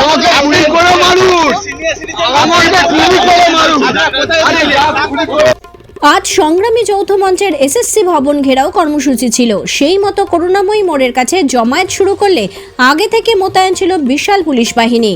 আমাকে আপনি কোনো মানুষ। আমাকে খুবই কোনো মানুষ। আজ সংগ্রামী যৌথ মঞ্চের এসএসসি ভবন ঘেরাও কর্মসূচি ছিল। সেই মতো করুণাময়ী মোড়ের কাছে জমায়েত শুরু করলে আগে থেকে মোতায়েন ছিল বিশাল পুলিশ বাহিনী।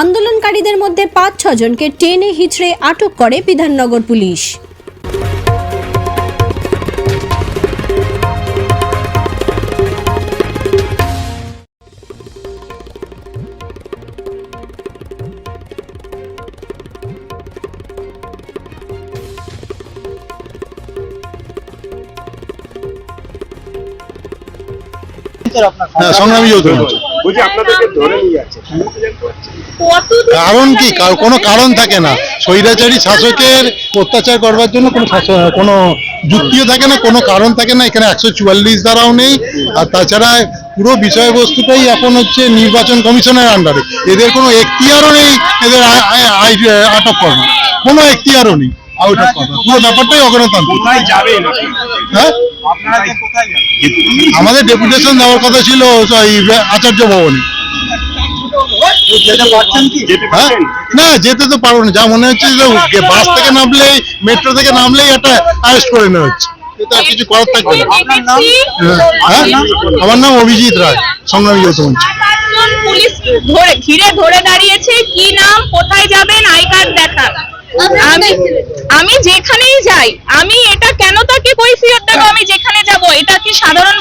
আন্দোলনকারীদের মধ্যে পাঁচ ছজনকে টেনে হিচড়ে আটক করে বিধাননগর পুলিশ। হ্যাঁ সংগ্রামী মঞ্চ। কারণ কি? কোনো কারণ থাকে না। স্বৈরাচারী শাসকের অত্যাচার করবার জন্য কোনো কোনো যুক্তিও থাকে না কোনো কারণ থাকে না। এখানে একশো চুয়াল্লিশ দ্বারাও নেই। আর তাছাড়া পুরো বিষয়বস্তুটাই এখন হচ্ছে নির্বাচন কমিশনের আন্ডারে এদের কোনো এখতিয়ারও নেই। এদের আটক করার কোনো এখতিয়ারও নেই। আউট অফ কথা পুরো ব্যাপারটাই অগণতান্ত্রিক। কোথায় যাবেন হ্যাঁ? আমাদের ডেপুটেশন দেওয়ার কথা ছিল ওই আচার্য ভবনে। হ্যাঁ? না যেতে তো পারব না। যা মনে হচ্ছে যে বাস থেকে নামলেই মেট্রো থেকে নামলেই একটা অ্যারেস্ট করে নেওয়া হচ্ছে। এটা আর কিছু করার থাকবে না। আপনার নাম? হ্যাঁ? আমার নাম অভিজিৎ রায় সংগ্রামী যৌথ পুলিশ ধরে ঘিরে ধরে দাঁড়িয়েছে। কি নাম? কোথায় যাবেন? আই কার্ড দেখান। আমি আমি যেখানেই যাই আমি এটা কেন তাকে কৈফিয়ত দেবো? আমি যেখানে যাব এটা কি সাধারণ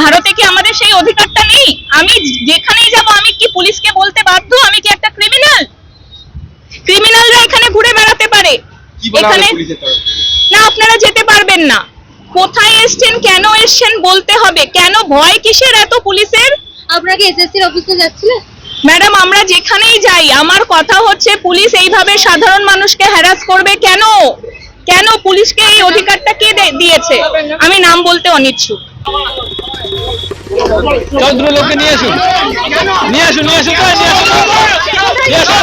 ভারতে কি আমাদের সেই অধিকারটা নেই? আমি যেখানেই যাব আমি কি পুলিশকে বলতে বাধ্য? আমি কি একটা ক্রিমিনাল ক্রিমিনালরা এখানে ঘুরে বেড়াতে পারে। এখানে না আপনারা যেতে পারবেন না। কোথায় এসছেন কেন এসছেন বলতে হবে। কেন ভয় কিসের এত পুলিশের? আপনারা কি এসএসসির অফিসে যাচ্ছিলেন ম্যাডাম আমরা যেখানেই যাই আমার কথা হচ্ছে পুলিশ এইভাবে সাধারণ মানুষকে হ্যারাস করবে কেন? কেন পুলিশকে এই অধিকারটা কে দে- দিয়েছে? আমি নাম বলতে অনিচ্ছুক। নিয়ে আসুন নিয়ে আসুন। নিয়ে আসুন নিয়ে আসুন। নিয়ে আসুন।